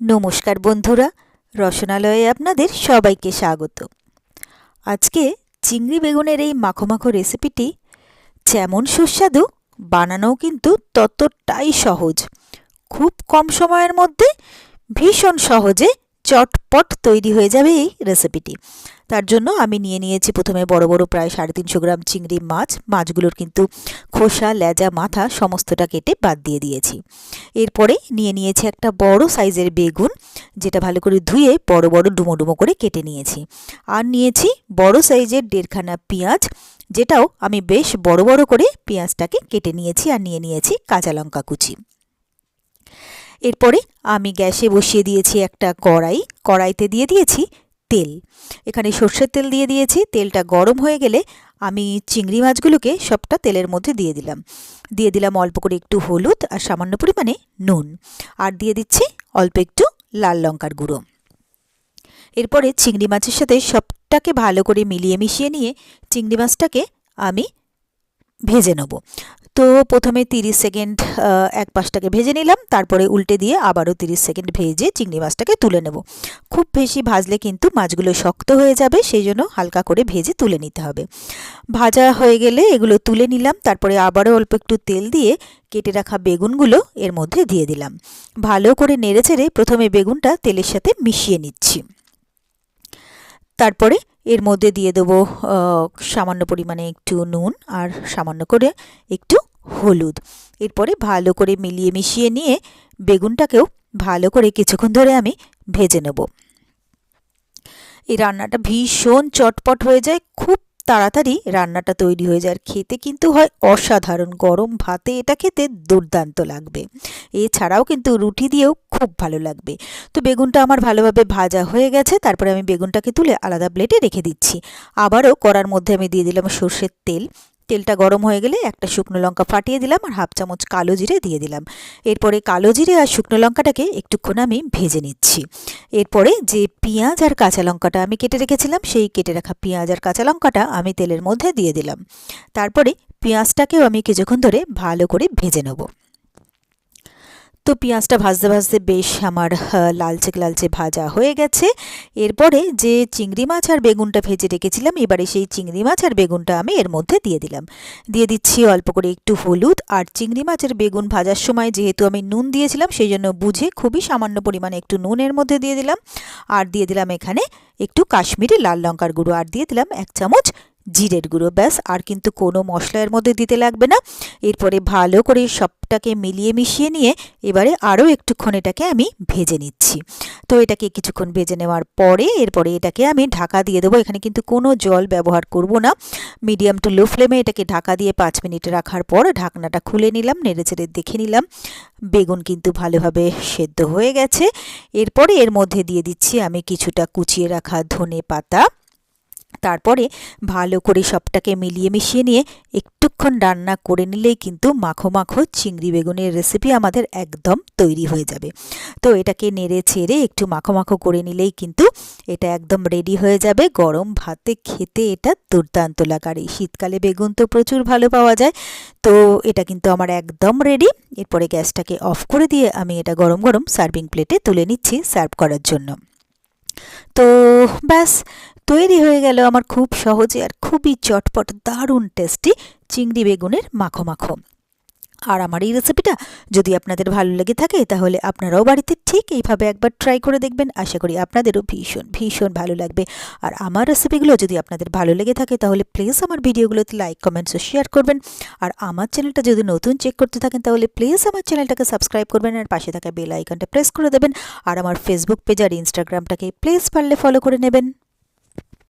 নমস্কার বন্ধুরা, রসনালয়ে আপনাদের সবাইকে স্বাগত। আজকে চিংড়ি বেগুনের এই মাখো মাখো রেসিপিটি যেমন সুস্বাদু, বানানোও কিন্তু ততটাই সহজ। খুব কম সময়ের মধ্যে ভীষণ সহজে চটপট তৈরি হয়ে যাবে এই রেসিপিটি তার জন্য আমি নিয়ে নিয়েছি প্রথমে বড় বড় প্রায় সাড়ে তিনশো গ্রাম চিংড়ি মাছ। মাছগুলোর কিন্তু খোসা, লেজা, মাথা সমস্তটা কেটে বাদ দিয়ে দিয়েছি। এরপরে নিয়ে নিয়েছি একটা বড় সাইজের বেগুন, যেটা ভালো করে ধুয়ে বড় বড় ডুমো ডুমো করে কেটে নিয়েছি। আর নিয়েছি বড় সাইজের দেড়খানা পেঁয়াজ, যেটাও আমি বেশ বড় বড় করে পেঁয়াজটাকে কেটে নিয়েছি আর নিয়ে নিয়েছি কাঁচা লঙ্কা কুচি। এরপরে আমি গ্যাসে বসিয়ে দিয়েছি একটা কড়াই। কড়াইতে দিয়ে দিয়েছি তেল। এখানে সর্ষের তেল দিয়ে দিয়েছি। তেলটা গরম হয়ে গেলে আমি চিংড়ি মাছগুলোকে সবটা তেলের মধ্যে দিয়ে দিলাম। দিয়ে দিলাম অল্প করে একটু হলুদ আর সামান্য পরিমাণে নুন। আর দিয়ে দিচ্ছি অল্প একটু লাল লঙ্কার গুঁড়ো। এরপরে চিংড়ি মাছের সাথে সবটাকে ভালো করে মিলিয়ে মিশিয়ে নিয়ে চিংড়ি মাছটাকে আমি ভেজে নেব। তো প্রথমে 30 সেকেন্ড এক পাশটাকে ভেজে নিলাম, তারপরে উল্টে দিয়ে আবারও 30 সেকেন্ড ভেজে চিংড়ি মাছটাকে তুলে নেব। খুব বেশি ভাজলে কিন্তু মাছগুলো শক্ত হয়ে যাবে, সেই জন্য হালকা করে ভেজে তুলে নিতে হবে। ভাজা হয়ে গেলে এগুলো তুলে নিলাম, তারপরে আবারও অল্প একটু তেল দিয়ে কেটে রাখা বেগুনগুলো এর মধ্যে দিয়ে দিলাম। ভালো করে নেড়ে ছেড়ে প্রথমে বেগুনটা তেলের সাথে মিশিয়ে নিচ্ছি। তারপরে এর মধ্যে দিয়ে দেবো সামান্য পরিমাণে একটু নুন আর সামান্য করে একটু হলুদ। এরপরে ভালো করে মিলিয়ে মিশিয়ে নিয়ে বেগুনটাকেও ভালো করে কিছুক্ষণ ধরে আমি ভেজে নেব। এই রান্নাটা ভীষণ চটপট হয়ে যায়, খুব তাড়াতাড়ি রান্নাটা তৈরি হয়ে যায়। খেতে কিন্তু হয় অসাধারণ। গরম ভাতে এটা খেতে দুর্দান্ত লাগবে। এছাড়াও কিন্তু রুটি দিয়েও খুব ভালো লাগবে। তো বেগুনটা আমার ভালোভাবে ভাজা হয়ে গেছে। তারপরে আমি বেগুনটাকে তুলে আলাদা প্লেটে রেখে দিচ্ছি। আবারও করার মধ্যে আমি দিয়ে দিলাম সর্ষের তেল। তেলটা গরম হয়ে গেলে একটা শুকনো লঙ্কা ফাটিয়ে দিলাম আর হাফ চামচ কালো জিরে দিয়ে দিলাম। এরপরে কালো জিরে আর শুকনো লঙ্কাটাকে একটুক্ষণ আমি ভেজে নিচ্ছি। এরপরে যে পেঁয়াজ আর কাঁচা লঙ্কাটা আমি কেটে রেখেছিলাম, সেই কেটে রাখা পেঁয়াজ আর কাঁচা লঙ্কাটা আমি তেলের মধ্যে দিয়ে দিলাম। তারপরে পেঁয়াজটাকেও আমি কিছুক্ষণ ধরে ভালো করে ভেজে নেব। তো পেঁয়াজটা ভাজতে ভাজতে বেশ আমার লালচে লালচে ভাজা হয়ে গেছে। এরপরে যে চিংড়ি মাছ আর বেগুনটা ভেজে রেখেছিলাম, এবারে সেই চিংড়ি মাছ আর বেগুনটা আমি এর মধ্যে দিয়ে দিলাম। দিয়ে দিচ্ছি অল্প করে একটু হলুদ, আর চিংড়ি মাছের বেগুন ভাজার সময় যেহেতু আমি নুন দিয়েছিলাম, সেই জন্য বুঝে খুবই সামান্য পরিমাণে একটু নুনের মধ্যে দিয়ে দিলাম। আর দিয়ে দিলাম এখানে একটু কাশ্মীরি লাল লঙ্কার গুঁড়ো, আর দিয়ে দিলাম এক চামচ জিরের গুঁড়ো, ব্যাস। আর কিন্তু কোনো মশলা এর মধ্যে দিতে লাগবে না। এরপরে ভালো করে সবটাকে মিলিয়ে মিশিয়ে নিয়ে এবারে আরও একটুক্ষণ এটাকে আমি ভেজে নিচ্ছি। তো এটাকে কিছুক্ষণ ভেজে নেওয়ার পরে এরপরে এটাকে আমি ঢাকা দিয়ে দেবো। এখানে কিন্তু কোনো জল ব্যবহার করব না। মিডিয়াম টু লো ফ্লেমে এটাকে ঢাকা দিয়ে পাঁচ মিনিট রাখার পর ঢাকনাটা খুলে নিলাম, নেড়ে চেড়ে দেখে নিলাম। বেগুন কিন্তু ভালোভাবে সেদ্ধ হয়ে গেছে। এরপরে এর মধ্যে দিয়ে দিচ্ছি আমি কিছুটা কুচিয়ে রাখা ধনে পাতা। তারপরে ভালো করে সবটাকে মিলিয়ে মিশিয়ে নিয়ে একটুক্ষণ রান্না করে নিলেই কিন্তু মাখো মাখো চিংড়ি বেগুনের রেসিপি আমাদের একদম তৈরি হয়ে যাবে। তো এটাকে নেড়ে ছেড়ে একটু মাখো মাখো করে নিলেই কিন্তু এটা একদম রেডি হয়ে যাবে। গরম ভাতে খেতে এটা দুর্দান্ত লাগার। এই শীতকালে বেগুন তো প্রচুর ভালো পাওয়া যায়। তো এটা কিন্তু আমার একদম রেডি এরপরে গ্যাসটাকে অফ করে দিয়ে আমি এটা গরম গরম সার্ভিং প্লেটে তুলে নিচ্ছি সার্ভ করার জন্য। তো ব্যাস তৈরি হয়ে গেল আমার খুব সহজে আর খুবই চটপট, দারুণ টেস্টি চিংড়ি বেগুনের মাখো মাখো আর আমার এই রেসিপিটা যদি আপনাদের ভালো লেগে থাকে, তাহলে আপনারাও বাড়িতে ঠিক এইভাবে একবার ট্রাই করে দেখবেন। আশা করি আপনাদেরও ভীষণ ভীষণ ভালো লাগবে। আর আমার রেসিপিগুলো যদি আপনাদের ভালো লেগে থাকে, তাহলে প্লিজ আমার ভিডিওগুলোতে লাইক কমেন্টস ও শেয়ার করবেন। আর আমার চ্যানেলটা যদি নতুন চেক করতে থাকেন, তাহলে প্লিজ আমার চ্যানেলটাকে সাবস্ক্রাইব করবেন আর পাশে থাকা বেল আইকনটা প্রেস করে দেবেন। আর আমার ফেসবুক পেজ আর ইনস্টাগ্রামটাকে প্লিজ পারলে ফলো করে নেবেন।